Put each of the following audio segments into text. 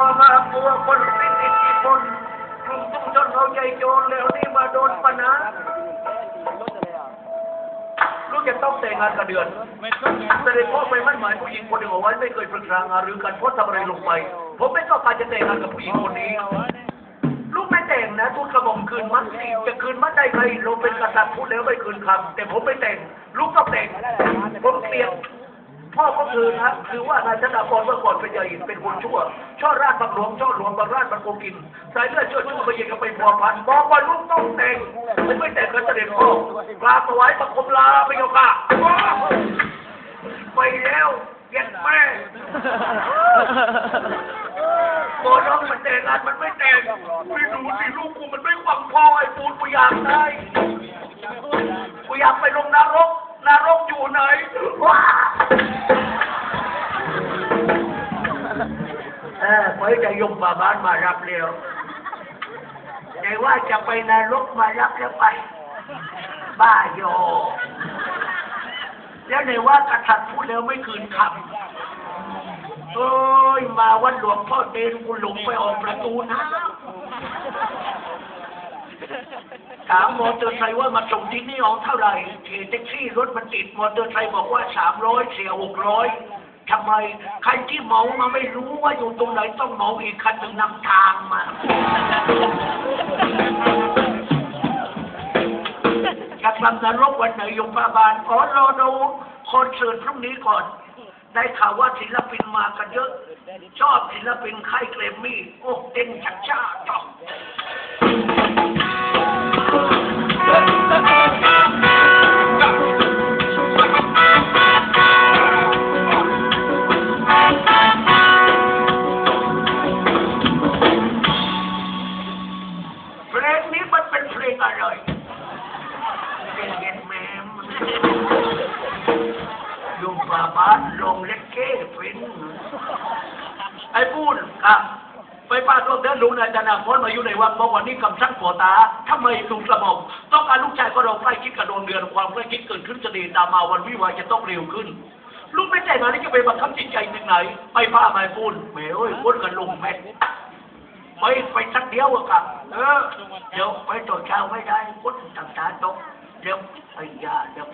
มาปัวคนมีอิทธิพลกลุ่มชุมชนเอาใจโจรแล้วนี่มาโดนปัญหาลูกจะต้องแต่งงานกับเดือนแสดงพ่อไปมั่นหมายผู้หญิงคนหนึ่งเอาไว้ไม่เคยปรึกษางานหรือการโพสต์ทำอะไรลงไป ผมไม่ต้องการจะแต่งงานกับผู้หญิงคนนี้ ลูกไม่แต่งนะทูลกระหม่อมคืนมันสิจะคืนมันได้ไงเราเป็นกษัตริย์พูดแล้วไม่คืนคำแต่ผมไม่แต่ง ลูกต้องแต่ง ผมเกลียด พ่อก็คือนะคือว่านายชนะกรเมื่อก่อนเป็นใหญ่เป็นคนชั่ว ช่อราชบังหลวงช่อหลวงบางราชบังโกกินสายเลือดชั่วชั่วไปยิงกันไปพัวพันบอกว่าลูกต้องแต่งไม่แต่งก็เสด็จพ่อกราบถวายบังคมลาไปโยค่ะไปแล้วเย็นแม่โกน้องมันแต่งงานมันไม่แต่งไม่รู้สิลูกกูมันไม่ฟังพ่อไอ้ปูนกูอยากได้กูอยากไปลงนรกนรก อยู่ไหนว้าเออไว้จะยมบาบานมารับเร็วแต่ว่าจะไปนรกมารับแล้วไป บ้าโยแล้วในว่ากษัตริย์พูดแล้วไม่คืนคำเอ้ยมาวันหลวงพ่อเดนกูหลงไปออกประตูนะ ถามมอเตอร์ไซค์ว่ามาส่งที่นี่ออกเท่าไหร่เทแท็กซี่รถมันติดมอเตอร์ไซค์บอกว่าสามร้อยเสียหกร้อยทำไมใครที่เหมามาไม่รู้ว่าอยู่ตรงไหนต้องเหมาอีกคันหนึ่งนำทางมาจะกลับนรกวันไหนยมพาบาลขอรอดูคอนเสิร์ตพรุ่งนี้ก่อนได้ข่าวว่าศิลปินมากันเยอะ ชอบศิลปินค่ายเกรมมี่ โอ้เต้นชัก อ้พูดครับไปป้าตัวเดินลุงนายจนาพลมาอยู่ในวัดบอกวันนี้กำชันโปตาทำไมลุงกระหม่อมต้องการลูกชายก็เราใกล้คิดกับดวงเดือนความใกล้คิดเกิดขึ้นจะดีตามมาวันวิวาจะต้องเร็วขึ้น ลูกไม่แต่งงานนี่จะไปบังคับจิตใจถึงไหน ไปป้าไม่พูดแหมเอ้ยพูดกันลงแม่ไปไปสักเดียวอะครับเออเดี๋ยวไปต่อเช้าไม่ได้พุทธต่างตาตกเดี๋ยวไอ้ยาเดี๋ยว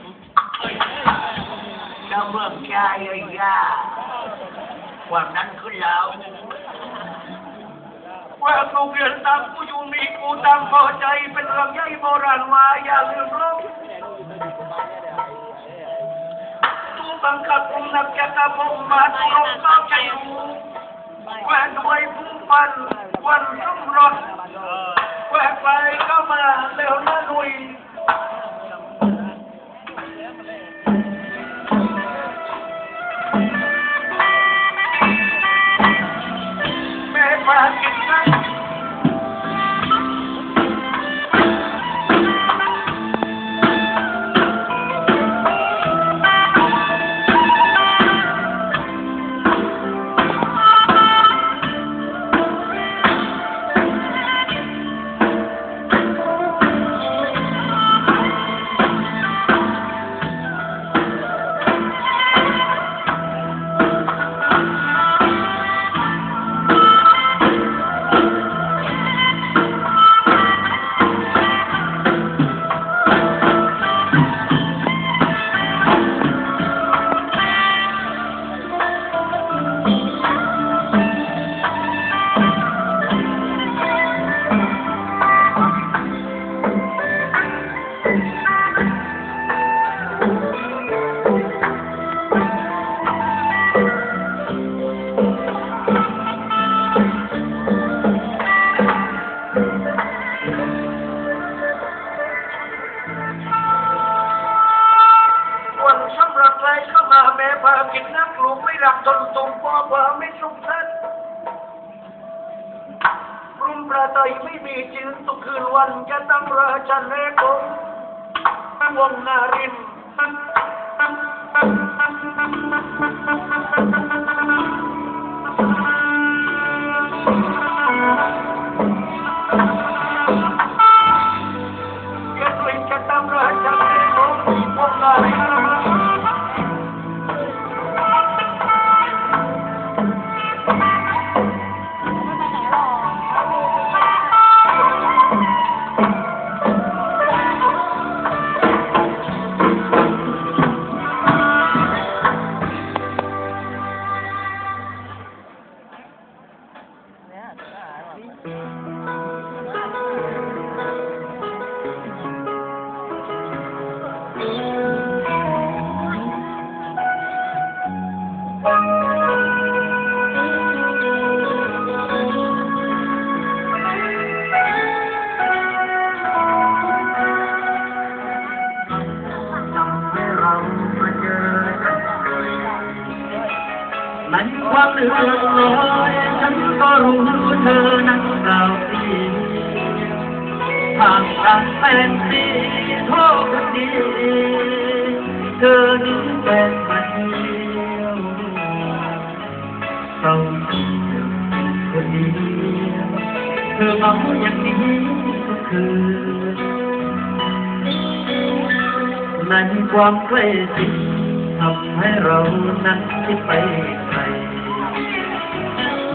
เจ้าเมืองชายไอ้ยาความนั้นขึ้นแล้ว ว่ากูเรียนตามกูอยู่มีกูตามพอใจเป็นเรื่องใหญ่โบราณมาอย่าลืมลบตูบังคับกุมนับแกตาผมมาตรงเข้าใจรู้ว่าด้วยผู้พันวันรุ่งรถแหวกไปก็มา กลูกไม่รักตนตรงพ่อพาไม่สุขสันต์รุ่มประไตยไม่มีจืนทุกคืนวันจะตั้งราชันเลกงวงนาริน จะกลิ่นจะตั้งราชันเลกงวงนาริน ใเหลือลอยฉันก็รู้เธอนั้นกล่าดีห่างกันเป็นปีโทษคนดีเธอนี้เป็นมันเดียวเราคนเดียวเธอมาอย่างนี้ทุกคืนในความใกล้ชิดทำให้เรานั้นคิดไปไกล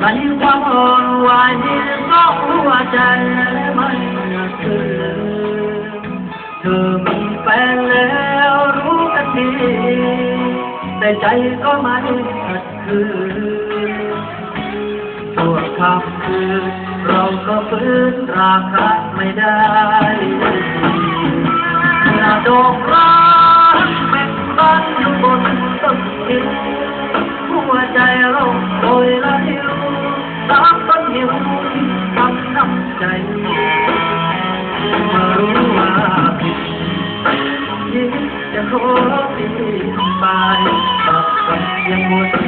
ในความอ่อนไหวก็หัวใจไม่เชื่อเธอมีแฟนแล้วรู้กันดีแต่ใจก็ไม่ขัดขืนชั่วคำคืนเราก็ฟื้นราคาไม่ได้เมื่อดอกรัก Thank you.